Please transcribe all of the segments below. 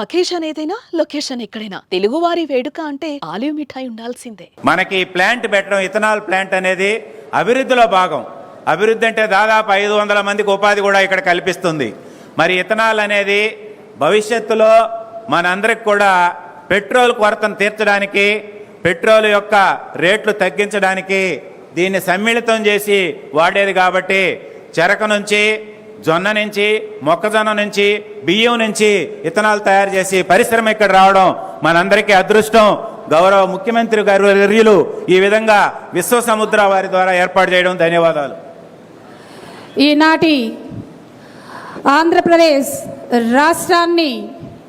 Occasion ఏదైనా location ఎక్కడైనా. తెలుగువారి వేడుక అంటే ఆలివ్ మిఠాయి ఉండాల్సిందే. మనకి ప్లాంట్ పెట్టడం ఇథనాల్ ప్లాంట్ అనేది అభివృద్ధిలో భాగం. అభివృద్ధి అంటే దాదాపు ఐదు వందల మందికి ఉపాధి కూడా ఇక్కడ కల్పిస్తుంది. మరి ఇథనాల్ అనేది భవిష్యత్తులో మనందరికి కూడా పెట్రోల్ కొరతను తీర్చడానికి పెట్రోల్ యొక్క రేట్లు తగ్గించడానికి దీన్ని సమ్మిళితం చేసి వాడేది కాబట్టి చెరక నుంచి జొన్న నుంచి మొక్కజొన్న నుంచి బియ్యం నుంచి ఇథనాల్ తయారు చేసి పరిశ్రమ ఇక్కడ రావడం మనందరికీ అదృష్టం. గౌరవ ముఖ్యమంత్రి గారు ఈ విధంగా విశ్వ సముద్ర వారి ద్వారా ఏర్పాటు చేయడం ధన్యవాదాలు. ఈనాటి ఆంధ్రప్రదేశ్ రాష్ట్రాన్ని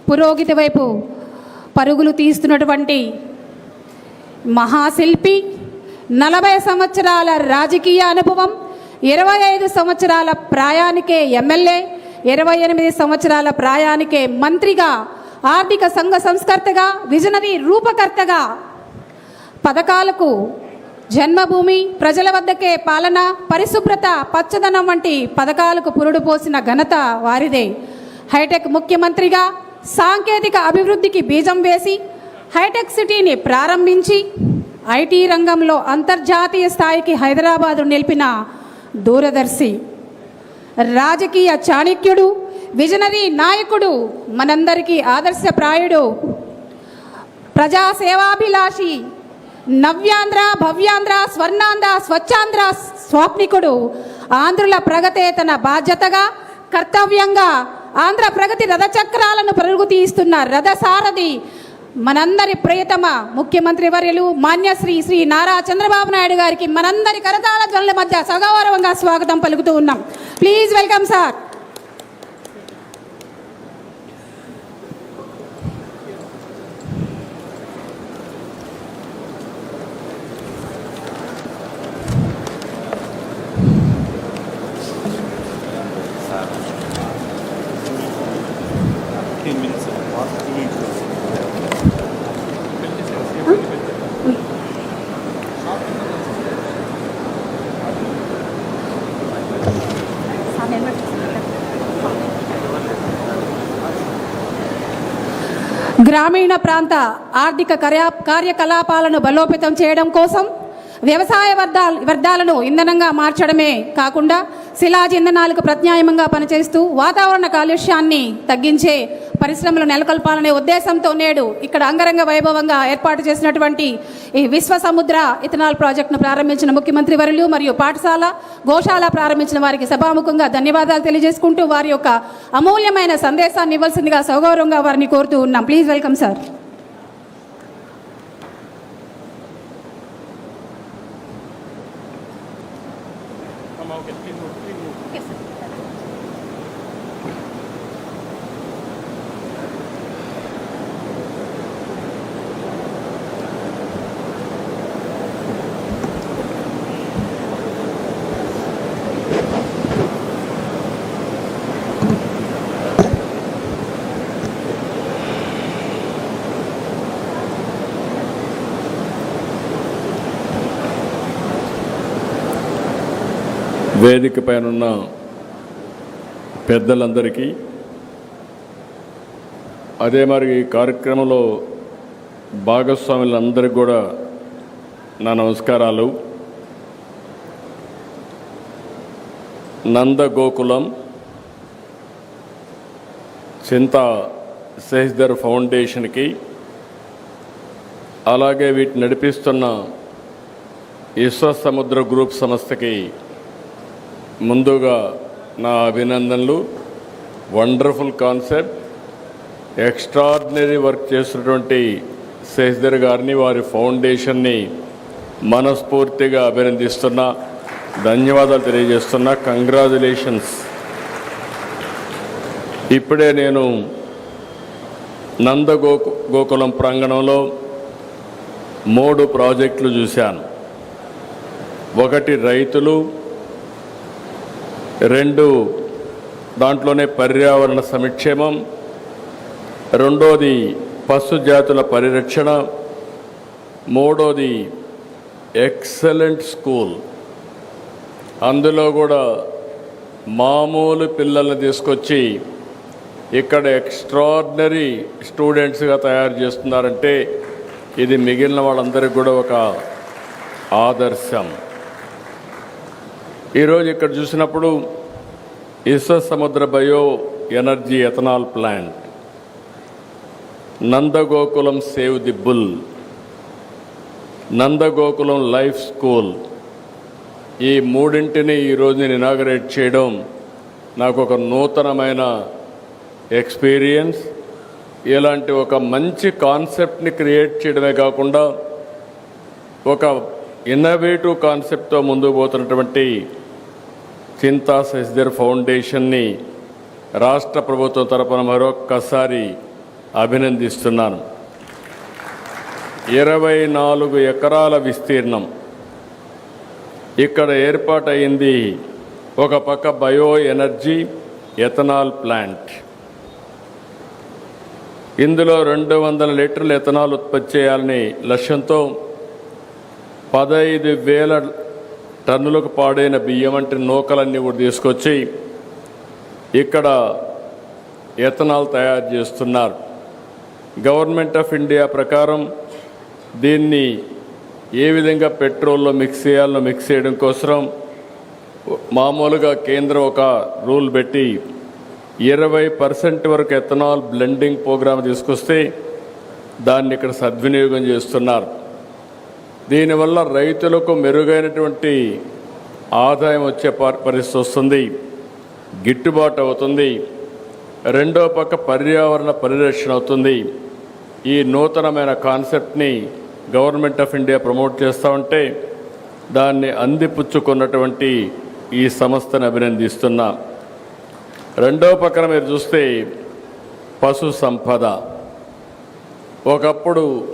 పురోగతి వైపు పరుగులు తీస్తున్నటువంటి మహాశిల్పి నలభై సంవత్సరాల రాజకీయ అనుభవం ఇరవై ఐదు సంవత్సరాల ప్రాయానికే ఎమ్మెల్యే ఇరవై ఎనిమిది సంవత్సరాల ప్రాయానికే మంత్రిగా ఆర్థిక సంఘ సంస్కర్తగా విజనరీ రూపకర్తగా పథకాలకు జన్మభూమి ప్రజల వద్దకే పాలన పరిశుభ్రత పచ్చదనం వంటి పథకాలకు పురుడు పోసిన ఘనత వారిదే. హైటెక్ ముఖ్యమంత్రిగా సాంకేతిక అభివృద్ధికి బీజం వేసి హైటెక్ సిటీని ప్రారంభించి ఐటీ రంగంలో అంతర్జాతీయ స్థాయికి హైదరాబాదు నిలిపిన దూరదర్శి. రాజకీయ చాణక్యుడు విజనరీ నాయకుడు మనందరికీ ఆదర్శప్రాయుడు. ప్రజాసేవాభిలాషి నవ్యాంధ్ర భవ్యాంధ్ర స్వర్ణాంధ్ర స్వచ్ఛాంధ్ర స్వాప్నికుడు. ఆంధ్రుల ప్రగతే తన బాధ్యతగా కర్తవ్యంగా ఆంధ్ర ప్రగతి రథచక్రాలను పరుగుతీస్తున్న రథసారథి మనందరి ప్రియతమ ముఖ్యమంత్రి వర్యులు మాన్యశ్రీ శ్రీ నారా చంద్రబాబు నాయుడు గారికి మనందరి కరతాళ ధ్వనుల మధ్య సగౌరవంగా స్వాగతం పలుకుతూ ఉన్నాం. ప్లీజ్ వెల్కమ్ సార్ గ్రామీణ ప్రాంత ఆర్థిక కార్యకలాపాలను బలోపేతం చేయడం కోసం వ్యవసాయ వర్ధాల వ్యర్థాలను ఇంధనంగా మార్చడమే కాకుండా శిలాజ ఇంధనాలకు ప్రత్యామ్నాయంగా పనిచేస్తూ వాతావరణ కాలుష్యాన్ని తగ్గించే పరిశ్రమలు నెలకొల్పాలనే ఉద్దేశంతో నేడు ఇక్కడ అంగరంగ వైభవంగా ఏర్పాటు చేసినటువంటి ఈ విశ్వ సముద్ర ఇథనాల్ ప్రాజెక్టును ప్రారంభించిన ముఖ్యమంత్రి వర్యులు మరియు పాఠశాల గోశాల ప్రారంభించిన వారికి సభాముఖంగా ధన్యవాదాలు తెలియజేసుకుంటూ వారి యొక్క అమూల్యమైన సందేశాన్ని ఇవ్వాల్సిందిగా సౌగౌరవంగా వారిని కోరుతూ ఉన్నాం. ప్లీజ్ వెల్కమ్ సార్ వేదిక పైన పెద్దలందరికీ అదే మరి ఈ కార్యక్రమంలో భాగస్వాములందరికీ కూడా నా నమస్కారాలు. నందగోకులం చింత శశిధర్ ఫౌండేషన్కి అలాగే వీటిని నడిపిస్తున్న విశ్వ సముద్ర గ్రూప్ సంస్థకి ముందుగా నా అభినందనలు. Wonderful concept. ఎక్స్ట్రాడినరీ వర్క్ చేస్తున్నటువంటి శశిధర్ గారిని వారి ఫౌండేషన్ని మనస్ఫూర్తిగా అభినందిస్తున్నా. ధన్యవాదాలు తెలియజేస్తున్నా. కంగ్రాచులేషన్స్. ఇప్పుడే నేను నందగో గోకులం ప్రాంగణంలో మూడు ప్రాజెక్టులు చూశాను. ఒకటి రైతులు రెండు దాంట్లోనే పర్యావరణ సంక్షేమం రెండోది పశు జాతుల పరిరక్షణ మూడోది ఎక్సలెంట్ స్కూల్. అందులో కూడా మామూలు పిల్లల్ని తీసుకొచ్చి ఇక్కడ ఎక్స్ట్రాడినరీ స్టూడెంట్స్గా తయారు చేస్తున్నారంటే ఇది మిగిలిన వాళ్ళందరికీ కూడా ఒక ఆదర్శం. ఈరోజు ఇక్కడ చూసినప్పుడు Vishwa Samudra bio energy ethanol plant Nandagokulam save the bull Nandagokulam life school. ఈ మూడింటిని ఈరోజు నేను ఇనాగరేట్ చేయడం నాకు ఒక నూతనమైన ఎక్స్పీరియన్స్. ఇలాంటి ఒక మంచి కాన్సెప్ట్ని క్రియేట్ చేయడమే కాకుండా ఒక ఇన్నోవేటివ్ కాన్సెప్ట్తో ముందుకు పోతున్నటువంటి చింతా శశిధర్ ఫౌండేషన్ని రాష్ట్ర ప్రభుత్వం తరపున మరొక్కసారి అభినందిస్తున్నాను. ఇరవై నాలుగు ఎకరాల విస్తీర్ణం. ఇక్కడ ఏర్పాటైంది ఒక పక్క బయో ఎనర్జీ ఎథనాల్ ప్లాంట్. ఇందులో రెండు వందల లీటర్ల ఎథనాల్ ఉత్పత్తి చేయాలని లక్ష్యంతో పదహైదు వేల టన్నులకు పాడైన బియ్యం వంటి నూకలన్నీ కూడా తీసుకొచ్చి ఇక్కడ ఎథనాల్ తయారు చేస్తున్నారు. గవర్నమెంట్ ఆఫ్ ఇండియా ప్రకారం దీన్ని ఏ విధంగా పెట్రోల్లో మిక్స్ చేయాలో మిక్స్ చేయడం కోసం మామూలుగా కేంద్రం ఒక రూల్ పెట్టి ఇరవై పర్సెంట్ వరకు ఎథనాల్ బ్లెండింగ్ ప్రోగ్రామ్ తీసుకొస్తే దాన్ని ఇక్కడ సద్వినియోగం చేస్తున్నారు. దీనివల్ల రైతులకు మెరుగైనటువంటి ఆదాయం వచ్చే ప- పరిస్థితి వస్తుంది. గిట్టుబాటు అవుతుంది. రెండో పక్క పర్యావరణ పరిరక్షణ అవుతుంది. ఈ నూతనమైన కాన్సెప్ట్ని గవర్నమెంట్ ఆఫ్ ఇండియా ప్రమోట్ చేస్తూ ఉంటే దాన్ని అందిపుచ్చుకున్నటువంటి ఈ సంస్థను అభినందిస్తున్నా. రెండో పక్కన మీరు చూస్తే పశు సంపద. ఒకప్పుడు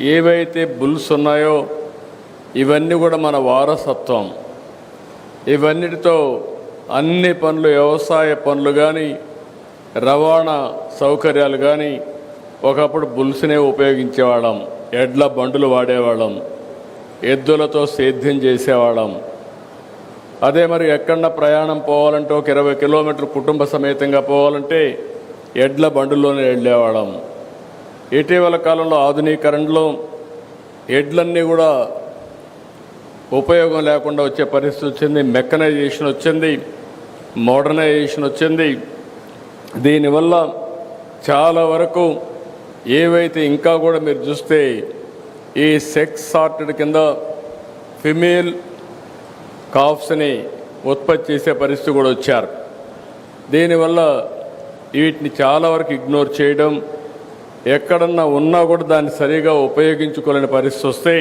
ఏవైతే బుల్స్ ఉన్నాయో ఇవన్నీ కూడా మన వారసత్వం. ఇవన్నిటితో అన్ని పనులు వ్యవసాయ పనులు కానీ రవాణా సౌకర్యాలు కానీ ఒకప్పుడు బుల్స్నే ఉపయోగించేవాళ్ళం. ఎడ్ల బండులు వాడేవాళ్ళం. ఎద్దులతో సేద్యం చేసేవాళ్ళం. అదే మరి ఎక్కడన్నా ప్రయాణం పోవాలంటే ఒక ఇరవై కిలోమీటర్ కుటుంబ సమేతంగా పోవాలంటే ఎడ్ల బండుల్లోనే వెళ్ళేవాళ్ళం. ఇటీవల కాలంలో ఆధునీకరణలో ఎడ్లన్నీ కూడా ఉపయోగం లేకుండా వచ్చే పరిస్థితి వచ్చింది మెకనైజేషన్ వచ్చింది మోడర్నైజేషన్ వచ్చింది. దీనివల్ల చాలా వరకు ఏవైతే ఇంకా కూడా మీరు చూస్తే ఈ సెక్స్ సార్టెడ్ కింద ఫిమేల్ కాఫ్స్ని ఉత్పత్తి చేసే పరిస్థితి కూడా వచ్చారు. దీనివల్ల వీటిని చాలా వరకు ఇగ్నోర్ చేయడం ఎక్కడన్నా ఉన్నా కూడా దాన్ని సరిగా ఉపయోగించుకోలేని పరిస్థితి వస్తే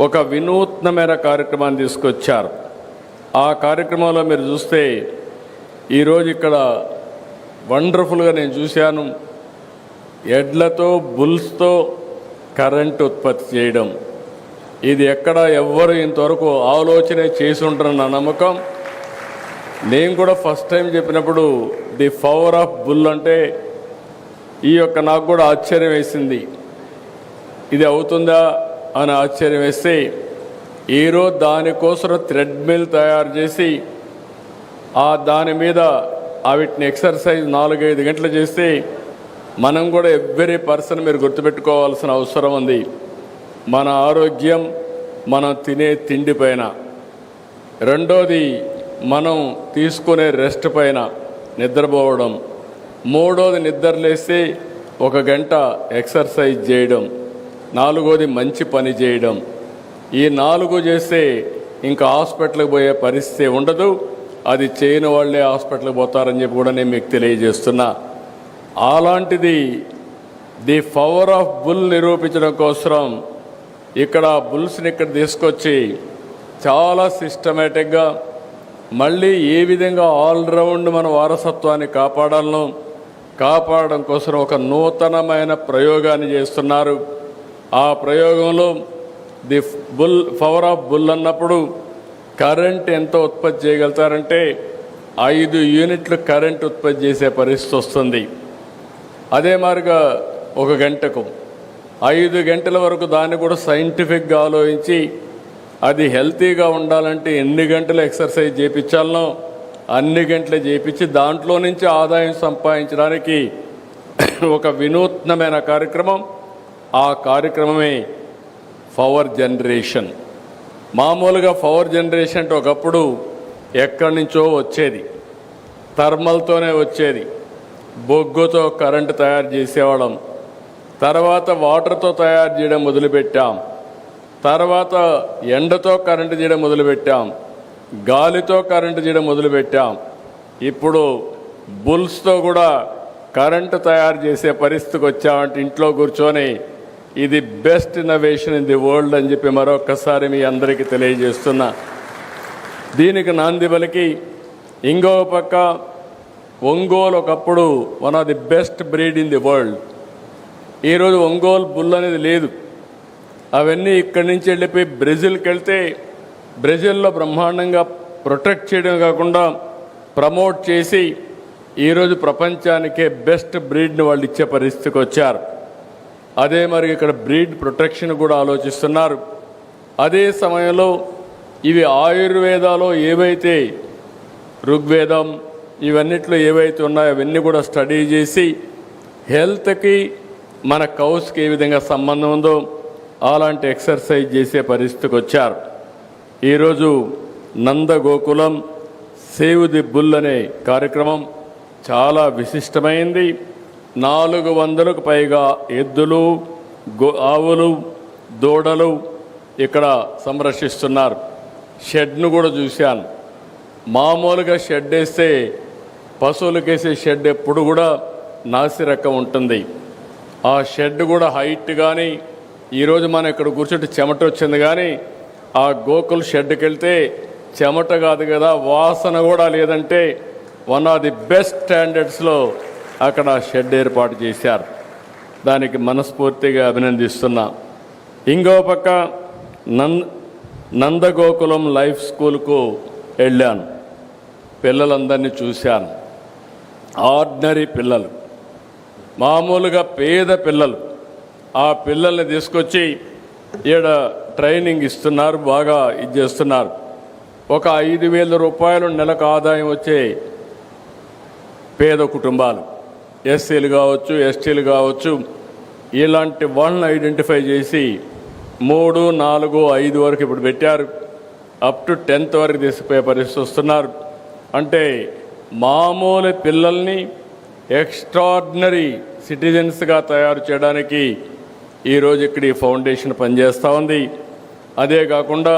ఒక వినూత్నమైన కార్యక్రమాన్ని తీసుకొచ్చారు. ఆ కార్యక్రమంలో మీరు చూస్తే ఈరోజు ఇక్కడ వండర్ఫుల్గా నేను చూశాను. ఎడ్లతో బుల్స్తో కరెంట్ ఉత్పత్తి చేయడం. ఇది ఎక్కడ ఎవ్వరు ఇంతవరకు ఆలోచన చేసి ఉంటారన్న నమ్మకం. నేను కూడా ఫస్ట్ టైం చెప్పినప్పుడు ది పవర్ ఆఫ్ బుల్ అంటే ఈ యొక్క నాకు కూడా ఆశ్చర్యం వేసింది. ఇది అవుతుందా అని ఆశ్చర్యం వేస్తే ఈరోజు దానికోసం థ్రెడ్మిల్ తయారు చేసి ఆ దాని మీద వీటిని ఎక్సర్సైజ్ నాలుగైదు గంటలు చేస్తే మనం కూడా ఎవ్రీ పర్సన్ మీరు గుర్తుపెట్టుకోవాల్సిన అవసరం ఉంది. మన ఆరోగ్యం మనం తినే తిండి పైన. రెండోది మనం తీసుకునే రెస్ట్ పైన నిద్రపోవడం. మూడోది నిద్రలేసి ఒక గంట ఎక్సర్సైజ్ చేయడం. నాలుగోది మంచి పని చేయడం. ఈ నాలుగు చేస్తే ఇంకా హాస్పిటల్కి పోయే పరిస్థితి ఉండదు. అది చేయని వాళ్ళే హాస్పిటల్కి పోతారని చెప్పి కూడా నేను మీకు తెలియజేస్తున్నా. అలాంటిది ది పవర్ ఆఫ్ బుల్ నిరూపించడం కోసం ఇక్కడ బుల్స్ని ఇక్కడ తీసుకొచ్చి చాలా సిస్టమేటిక్గా మళ్ళీ ఏ విధంగా ఆల్రౌండ్ మన వారసత్వాన్ని కాపాడాలను కాపాడడం కోసం ఒక నూతనమైన ప్రయోగాన్ని చేస్తున్నారు. ఆ ప్రయోగంలో the bull power of bull అన్నప్పుడు కరెంట్ ఎంత ఉత్పత్తి చేయగలుగుతారంటే ఐదు యూనిట్లు కరెంట్ ఉత్పత్తి చేసే పరిస్థితి వస్తుంది. అదే మారిగా ఒక గంటకు ఐదు గంటల వరకు దాన్ని కూడా సైంటిఫిక్గా ఆలోచించి అది హెల్తీగా ఉండాలంటే ఎన్ని గంటలు ఎక్సర్సైజ్ చేయించాలనో అన్ని గంటలు చేపించి దాంట్లో నుంచి ఆదాయం సంపాదించడానికి ఒక వినూత్నమైన కార్యక్రమం. ఆ కార్యక్రమమే పవర్ జనరేషన్. మామూలుగా పవర్ జనరేషన్ అంటే ఒకప్పుడు ఎక్కడి నుంచో వచ్చేది. థర్మల్తోనే వచ్చేది. బొగ్గుతో కరెంటు తయారు చేసేవాళ్ళం. తర్వాత వాటర్తో తయారు చేయడం మొదలుపెట్టాం. తర్వాత ఎండతో కరెంటు చేయడం మొదలుపెట్టాం. గాలితో కరెంటు చేయడం మొదలుపెట్టాం. ఇప్పుడు బుల్స్తో కూడా కరెంటు తయారు చేసే పరిస్థితికి వచ్చామంటే ఇంట్లో కూర్చొని ఇది best innovation in the world అని చెప్పి మరొకసారి మీ అందరికీ తెలియజేస్తున్నా. దీనికి నాంది పలికి ఇంకో పక్క ఒంగోలు ఒకప్పుడు one of the best breed in the world. ఈరోజు ఒంగోలు బుల్ అనేది లేదు. అవన్నీ ఇక్కడి నుంచి వెళ్ళిపోయి బ్రెజిల్కి వెళ్తే బ్రెజిల్లో బ్రహ్మాండంగా ప్రొటెక్ట్ చేయడం కాకుండా ప్రమోట్ చేసి ఈరోజు ప్రపంచానికే బెస్ట్ బ్రీడ్ని వాళ్ళు ఇచ్చే పరిస్థితికి వచ్చారు. అదే మరి ఇక్కడ బ్రీడ్ ప్రొటెక్షన్ కూడా ఆలోచిస్తున్నారు. అదే సమయంలో ఇవి ఆయుర్వేదాలో ఏవైతే ఋగ్వేదం ఇవన్నిట్లో ఏవైతే ఉన్నాయో అవన్నీ కూడా స్టడీ చేసి హెల్త్కి మన కౌస్కి ఏ విధంగా సంబంధం ఉందో అలాంటి ఎక్సర్సైజ్ చేసే పరిస్థితికి వచ్చారు. ఈరోజు నందగోకులం సేవ్ ది బుల్ అనే కార్యక్రమం చాలా విశిష్టమైంది. నాలుగు వందలకు పైగా ఎద్దులు గో ఆవులు దూడలు ఇక్కడ సంరక్షిస్తున్నారు. షెడ్ను కూడా చూశాను. మామూలుగా షెడ్ వేస్తే పశువులకేసే షెడ్ ఎప్పుడు కూడా నాసిరకం ఉంటుంది. ఆ షెడ్ కూడా హైట్ కానీ ఈరోజు మనం ఇక్కడ కూర్చుంటే చెమట వచ్చింది కానీ ఆ గోకుల్ షెడ్కి వెళ్తే చెమట కాదు కదా వాసన కూడా లేదంటే వన్ ఆఫ్ ది బెస్ట్ స్టాండర్డ్స్లో అక్కడ షెడ్ ఏర్పాటు చేశారు. దానికి మనస్ఫూర్తిగా అభినందిస్తున్నా. ఇంకో పక్క నంద్ నందగోకులం లైఫ్ స్కూల్కు వెళ్ళాను. పిల్లలందరినీ చూశాను. ఆర్డినరీ పిల్లలు మామూలుగా పేద పిల్లలు. ఆ పిల్లల్ని తీసుకొచ్చి ఈడ ట్రైనింగ్ ఇస్తున్నారు బాగా ఇది చేస్తున్నారు. ఒక ఐదు వేల రూపాయలు నెలకు ఆదాయం వచ్చే పేద కుటుంబాలు. ఎస్సీలు కావచ్చు ఎస్టీలు కావచ్చు ఇలాంటి వాళ్ళని ఐడెంటిఫై చేసి మూడు నాలుగు ఐదు వరకు ఇప్పుడు పెట్టారు. అప్ టు టెన్త్ వరకు తీసుకుపోయే పరిస్థితి వస్తున్నారు. అంటే మామూలు పిల్లల్ని ఎక్స్ట్రాడినరీ సిటిజన్స్గా తయారు చేయడానికి ఈరోజు ఇక్కడ ఈ ఫౌండేషన్ పనిచేస్తూ ఉంది. అదే కాకుండా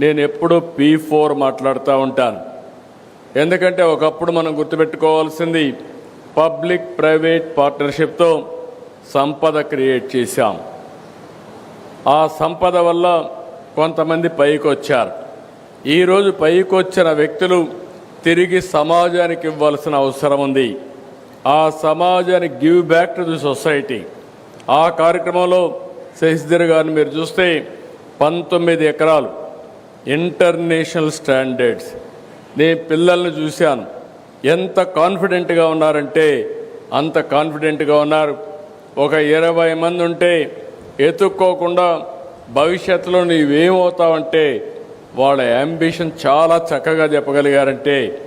నేను ఎప్పుడూ పీ ఫోర్ మాట్లాడుతూ ఉంటాను. ఎందుకంటే ఒకప్పుడు మనం గుర్తుపెట్టుకోవాల్సింది పబ్లిక్ ప్రైవేట్ పార్ట్నర్షిప్తో సంపద క్రియేట్ చేశాం. ఆ సంపద వల్ల కొంతమంది పైకి వచ్చారు ఈరోజు పైకి వచ్చిన వ్యక్తులు తిరిగి సమాజానికి ఇవ్వాల్సిన అవసరం ఉంది. ఆ సమాజానికి give back to the society. ఆ కార్యక్రమంలో శశిధర్ గారిని మీరు చూస్తే పంతొమ్మిది ఎకరాలు ఇంటర్నేషనల్ స్టాండర్డ్స్. నేను పిల్లల్ని చూశాను. ఎంత కాన్ఫిడెంట్గా ఉన్నారంటే అంత కాన్ఫిడెంట్గా ఉన్నారు. ఒక ఇరవై మంది ఉంటే ఎత్తుక్కోకుండా భవిష్యత్తులో నీవేమవుతావంటే వాళ్ళ అంబిషన్ చాలా చక్కగా చెప్పగలిగారంటే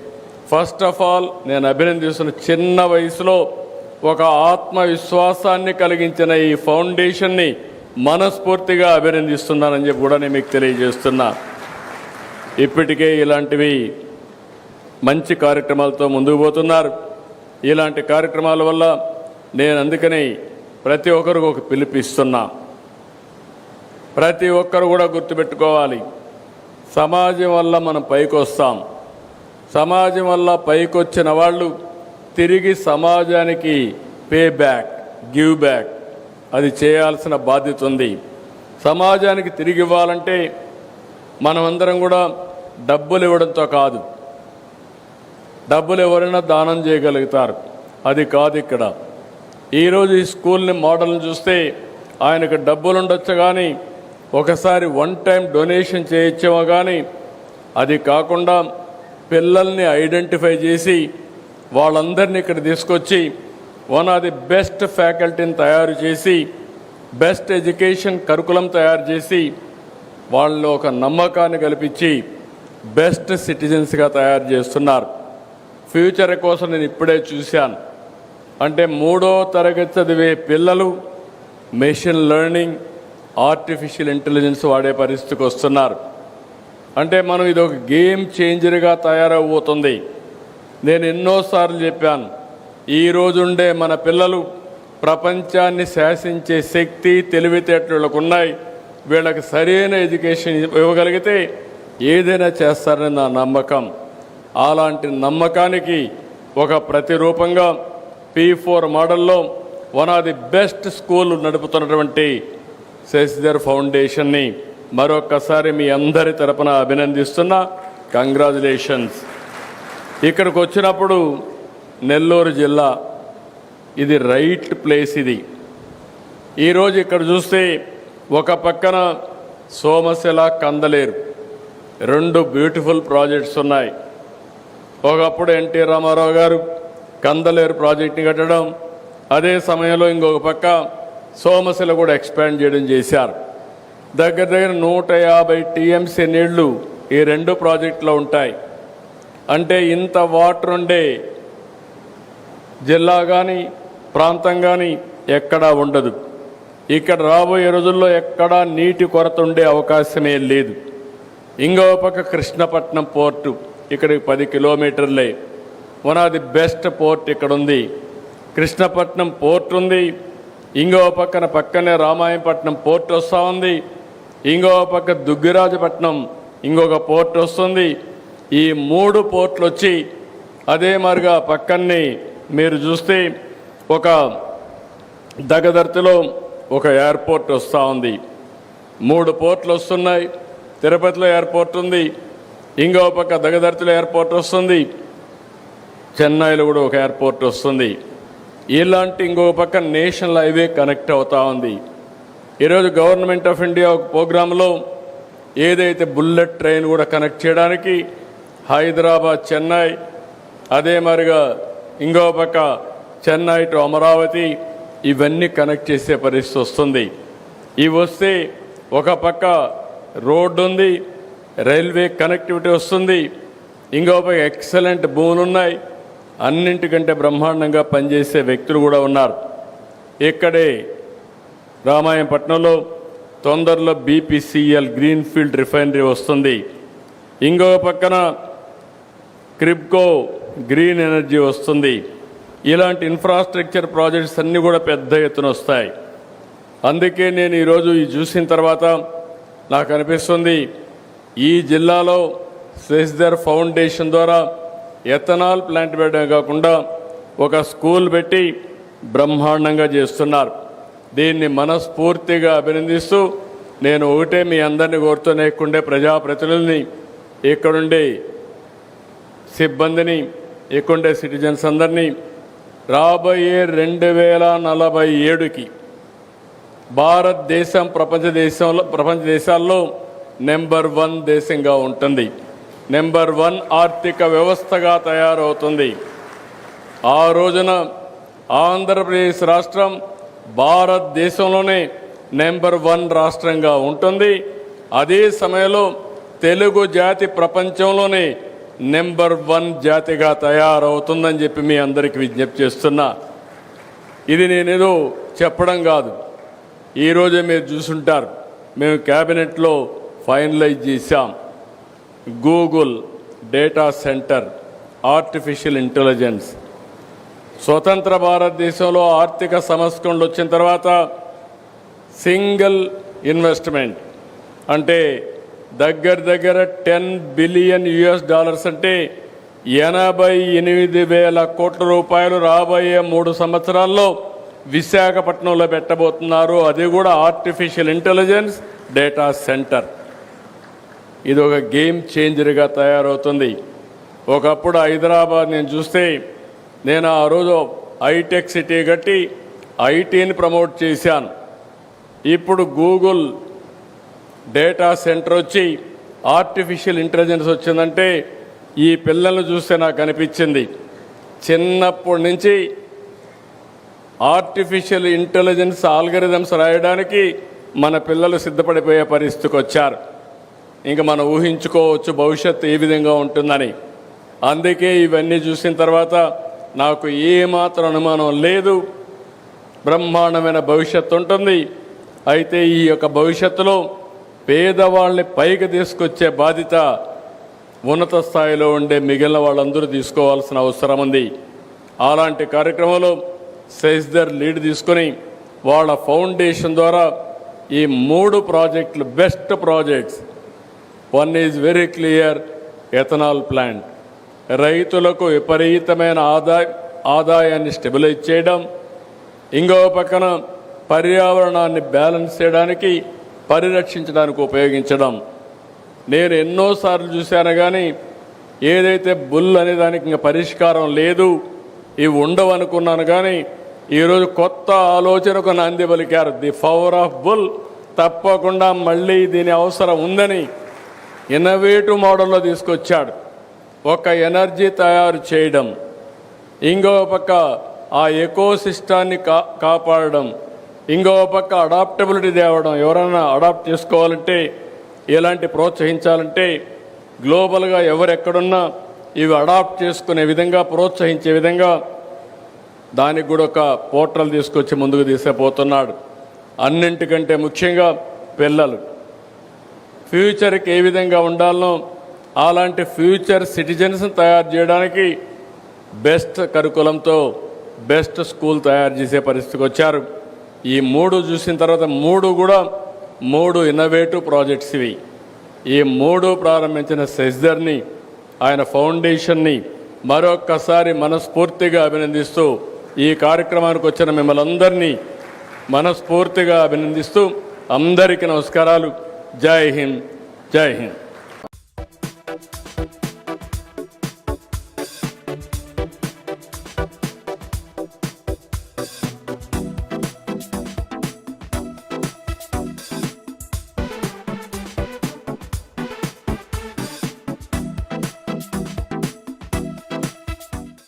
ఫస్ట్ ఆఫ్ ఆల్ నేను అభినందిస్తున్న చిన్న వయసులో ఒక ఆత్మవిశ్వాసాన్ని కలిగించిన ఈ ఫౌండేషన్ని మనస్ఫూర్తిగా అభినందిస్తున్నానని చెప్పి కూడా నేను మీకు తెలియజేస్తున్నా. ఇప్పటికే ఇలాంటివి మంచి కార్యక్రమాలతో ముందుకు పోతున్నారు. ఇలాంటి కార్యక్రమాల వల్ల నేను అందుకని ప్రతి ఒక్కరికి ఒక పిలుపిస్తున్నా ప్రతి ఒక్కరు కూడా గుర్తుపెట్టుకోవాలి. సమాజం వల్ల మనం పైకొస్తాం. సమాజం వల్ల పైకొచ్చిన వాళ్ళు తిరిగి సమాజానికి పే బ్యాక్ గివ్ బ్యాక్. అది చేయాల్సిన బాధ్యత ఉంది. సమాజానికి తిరిగి ఇవ్వాలంటే మనమందరం కూడా డబ్బులు ఇవ్వడంతో కాదు. డబ్బులు ఎవరైనా దానం చేయగలుగుతారు. అది కాదు ఇక్కడ. ఈరోజు ఈ స్కూల్ని మోడల్ని చూస్తే ఆయనకు డబ్బులు ఉండొచ్చు కానీ ఒకసారి వన్ టైం డొనేషన్ చేయొచ్చేమో కానీ అది కాకుండా పిల్లల్ని ఐడెంటిఫై చేసి వాళ్ళందరినీ ఇక్కడ తీసుకొచ్చి వన్ ఆఫ్ ది బెస్ట్ ఫ్యాకల్టీని తయారు చేసి బెస్ట్ ఎడ్యుకేషన్ కరికులం తయారు చేసి వాళ్ళు ఒక నమ్మకాన్ని కల్పించి బెస్ట్ సిటిజన్స్గా తయారు చేస్తున్నారు. ఫ్యూచర్ కోసం నేను ఇప్పుడే చూశాను. అంటే మూడో తరగతి చదివే పిల్లలు మెషిన్ లెర్నింగ్ ఆర్టిఫిషియల్ ఇంటెలిజెన్స్ వాడే పరిస్థితికి వస్తున్నారు. అంటే మనం ఇది ఒక గేమ్ చేంజర్గా తయారవబోతుంది నేను ఎన్నోసార్లు చెప్పాను ఈ రోజుండే మన పిల్లలు ప్రపంచాన్ని శాసించే శక్తి తెలివితేటలకు ఉన్నాయి. వీళ్ళకి సరైన ఎడ్యుకేషన్ ఇవ్వగలిగితే ఏదైనా చేస్తారని నా నమ్మకం. అలాంటి నమ్మకానికి ఒక ప్రతిరూపంగా పీ ఫోర్ మోడల్లో one of the best school నడుపుతున్నటువంటి Shashidhar ఫౌండేషన్ని మరొక్కసారి మీ అందరి తరపున అభినందిస్తున్నా. కంగ్రాచులేషన్స్. ఇక్కడికి వచ్చినప్పుడు నెల్లూరు జిల్లా ఇది రైట్ ప్లేస్ ఇది. ఈరోజు ఇక్కడ చూస్తే ఒక పక్కన సోమశిల కందలేరు రెండు బ్యూటిఫుల్ ప్రాజెక్ట్స్ ఉన్నాయి. ఒకప్పుడు ఎన్టీ రామారావు గారు కందలేరు ప్రాజెక్ట్ని కట్టడం అదే సమయంలో ఇంకొక పక్క సోమశిల కూడా ఎక్స్పాండ్ చేయడం చేశారు. దగ్గర దగ్గర నూట యాభై టీఎంసీ నీళ్ళు ఈ రెండు ప్రాజెక్టులో ఉంటాయి. అంటే ఇంత వాటర్ ఉండే జిల్లా కానీ ప్రాంతం కానీ ఎక్కడా ఉండదు. ఇక్కడ రాబోయే రోజుల్లో ఎక్కడా నీటి కొరత ఉండే అవకాశమే లేదు. ఇంకో పక్క కృష్ణపట్నం పోర్టు ఇక్కడికి పది కిలోమీటర్లే. One of the best port ఇక్కడ ఉంది కృష్ణపట్నం పోర్ట్ ఉంది. ఇంకో పక్కన పక్కనే రామాయణపట్నం పోర్ట్ వస్తూ ఉంది. ఇంకో పక్క దుగ్గిరాజపట్నం ఇంకొక పోర్ట్ వస్తుంది. ఈ మూడు పోర్ట్లు వచ్చి అదే మాదిరిగా పక్కనే మీరు చూస్తే ఒక దగ్గదర్తిలో ఒక ఎయిర్పోర్ట్ వస్తూ ఉంది. మూడు పోర్ట్లు వస్తున్నాయి. తిరుపతిలో ఎయిర్పోర్ట్ ఉంది. ఇంకో పక్క దగదర్తిలో ఎయిర్పోర్ట్ వస్తుంది. చెన్నైలో కూడా ఒక ఎయిర్పోర్ట్ వస్తుంది. ఇలాంటి ఇంకో పక్క నేషనల్ హైవే కనెక్ట్ అవుతూ ఉంది. ఈరోజు గవర్నమెంట్ ఆఫ్ ఇండియా ఒక ప్రోగ్రాంలో ఏదైతే బుల్లెట్ ట్రైన్ కూడా కనెక్ట్ చేయడానికి హైదరాబాద్ చెన్నై అదే మరిగా ఇంకో పక్క చెన్నై టు అమరావతి ఇవన్నీ కనెక్ట్ చేసే పరిస్థితి వస్తుంది. ఇవి వస్తే ఒక పక్క రోడ్డు ఉంది రైల్వే కనెక్టివిటీ వస్తుంది ఇంకో పక్క ఎక్సలెంట్ భూములు ఉన్నాయి అన్నింటికంటే బ్రహ్మాండంగా పనిచేసే వ్యక్తులు కూడా ఉన్నారు. ఇక్కడే రామాయణపట్నంలో తొందరలో బీపీసీఎల్ గ్రీన్ఫీల్డ్ రిఫైనరీ వస్తుంది. ఇంకో పక్కన క్రిప్కో గ్రీన్ ఎనర్జీ వస్తుంది. ఇలాంటి ఇన్ఫ్రాస్ట్రక్చర్ ప్రాజెక్ట్స్ అన్నీ కూడా పెద్ద ఎత్తున వస్తాయి. అందుకే నేను ఈరోజు ఈ చూసిన తర్వాత నాకు అనిపిస్తుంది ఈ జిల్లాలో శశిధర్ ఫౌండేషన్ ద్వారా ఎథనాల్ ప్లాంట్ పెట్టడం కాకుండా ఒక స్కూల్ పెట్టి బ్రహ్మాండంగా చేస్తున్నారు. దీన్ని మనస్ఫూర్తిగా అభినందిస్తూ నేను ఒకటే మీ అందరినీ కోరుతూనే ఇక్కడుండే ప్రజాప్రతినిధుల్ని ఇక్కడుండే సిబ్బందిని ఇక్కడుండే సిటిజన్స్ అందరినీ రాబోయే రెండు వేల నలభై ఏడుకి భారతదేశం ప్రపంచ దేశంలో ప్రపంచ దేశాల్లో నెంబర్ వన్ దేశంగా ఉంటుంది. నెంబర్ వన్ ఆర్థిక వ్యవస్థగా తయారవుతుంది. ఆ రోజున ఆంధ్రప్రదేశ్ రాష్ట్రం భారతదేశంలోనే నెంబర్ వన్ రాష్ట్రంగా ఉంటుంది. అదే సమయంలో తెలుగు జాతి ప్రపంచంలోనే నెంబర్ వన్ జాతిగా తయారవుతుందని చెప్పి మీ అందరికీ విజ్ఞప్తి చేస్తున్నా. ఇది నేనేదో చెప్పడం కాదు. ఈరోజే మీరు చూసుంటారు. మేము క్యాబినెట్లో ఫైనలైజ్ చేశాం. Google data centre artificial intelligence. స్వతంత్ర భారతదేశంలో ఆర్థిక సంస్కరణలు వచ్చిన తర్వాత సింగిల్ ఇన్వెస్ట్మెంట్ అంటే దగ్గర దగ్గర టెన్ బిలియన్ యుఎస్ డాలర్స్ అంటే ఎనభై ఎనిమిది వేల కోట్ల రూపాయలు రాబోయే మూడు సంవత్సరాల్లో విశాఖపట్నంలో పెట్టబోతున్నారు. అది కూడా ఆర్టిఫిషియల్ ఇంటెలిజెన్స్ డేటా సెంటర్ ఇది ఒక గేమ్ చేంజర్గా తయారవుతుంది. ఒకప్పుడు హైదరాబాద్ నేను చూస్తే నేను ఆ రోజు హైటెక్ సిటీ కట్టి ఐటీని ప్రమోట్ చేశాను. ఇప్పుడు గూగుల్ డేటా సెంటర్ వచ్చి ఆర్టిఫిషియల్ ఇంటెలిజెన్స్ వచ్చిందంటే ఈ పిల్లల్ని చూస్తే నాకు అనిపించింది. చిన్నప్పటి నుంచి ఆర్టిఫిషియల్ ఇంటెలిజెన్స్ ఆల్గరిథమ్స్ రాయడానికి మన పిల్లలు సిద్ధపడిపోయే పరిస్థితికి వచ్చారు. ఇంకా మనం ఊహించుకోవచ్చు భవిష్యత్తు ఏ విధంగా ఉంటుందని. అందుకే ఇవన్నీ చూసిన తర్వాత నాకు ఏమాత్రం అనుమానం లేదు. బ్రహ్మాండమైన భవిష్యత్తు ఉంటుంది. అయితే ఈ యొక్క భవిష్యత్తులో పేదవాళ్ళని పైకి తీసుకొచ్చే బాధ్యత ఉన్నత స్థాయిలో ఉండే మిగిలిన వాళ్ళందరూ తీసుకోవాల్సిన అవసరం ఉంది. అలాంటి కార్యక్రమంలో సెస్దర్ లీడ్ తీసుకొని వాళ్ళ ఫౌండేషన్ ద్వారా ఈ మూడు ప్రాజెక్టులు best projects one is very clear ethanol plant. రైతులకు విపరీతమైన ఆదా ఆదాయాన్ని స్టెబిలైజ్ చేయడం ఇంకో పక్కన పర్యావరణాన్ని బ్యాలెన్స్ చేయడానికి పరిరక్షించడానికి ఉపయోగించడం. నేను ఎన్నోసార్లు చూశాను కానీ ఏదైతే బుల్ అనే దానికి ఇంకా పరిష్కారం లేదు ఇవి ఉండవు అనుకున్నాను కానీ ఈరోజు కొత్త ఆలోచనకు నాంది పలికారు. ది పవర్ ఆఫ్ బుల్ తప్పకుండా మళ్ళీ దీని అవసరం ఉందని ఇన్నోవేటివ్ మోడల్లో తీసుకొచ్చాడు. ఒక ఎనర్జీ తయారు చేయడం. ఇంకో పక్క ఆ ఎకోసిస్టాన్ని కా కాపాడడం. ఇంకో పక్క అడాప్టబిలిటీ తేవడం. ఎవరైనా అడాప్ట్ చేసుకోవాలంటే ఎలాంటి ప్రోత్సహించాలంటే గ్లోబల్గా ఎవరెక్కడున్నా ఇవి అడాప్ట్ చేసుకునే విధంగా ప్రోత్సహించే విధంగా దానికి కూడా ఒక పోర్టల్ తీసుకొచ్చి ముందుకు తీసుకుపోతున్నాడు అన్నింటికంటే ముఖ్యంగా పిల్లలు. ఫ్యూచర్కి ఏ విధంగా ఉండాలనో అలాంటి ఫ్యూచర్ సిటిజన్స్ని తయారు చేయడానికి బెస్ట్ కరికులంతో బెస్ట్ స్కూల్ తయారు చేసే పరిస్థితికి వచ్చారు. ఈ మూడు చూసిన తర్వాత మూడు కూడా మూడు ఇన్నోవేటివ్ ప్రాజెక్ట్స్ ఇవి. ఈ మూడు ప్రారంభించిన సెజ్దర్ని ఆయన ఫౌండేషన్ని మరొక్కసారి మనస్ఫూర్తిగా అభినందిస్తూ ఈ కార్యక్రమానికి వచ్చిన మిమ్మల్ని అందరినీ మనస్ఫూర్తిగా అభినందిస్తూ అందరికీ నమస్కారాలు. జై హింద్ జై హింద్.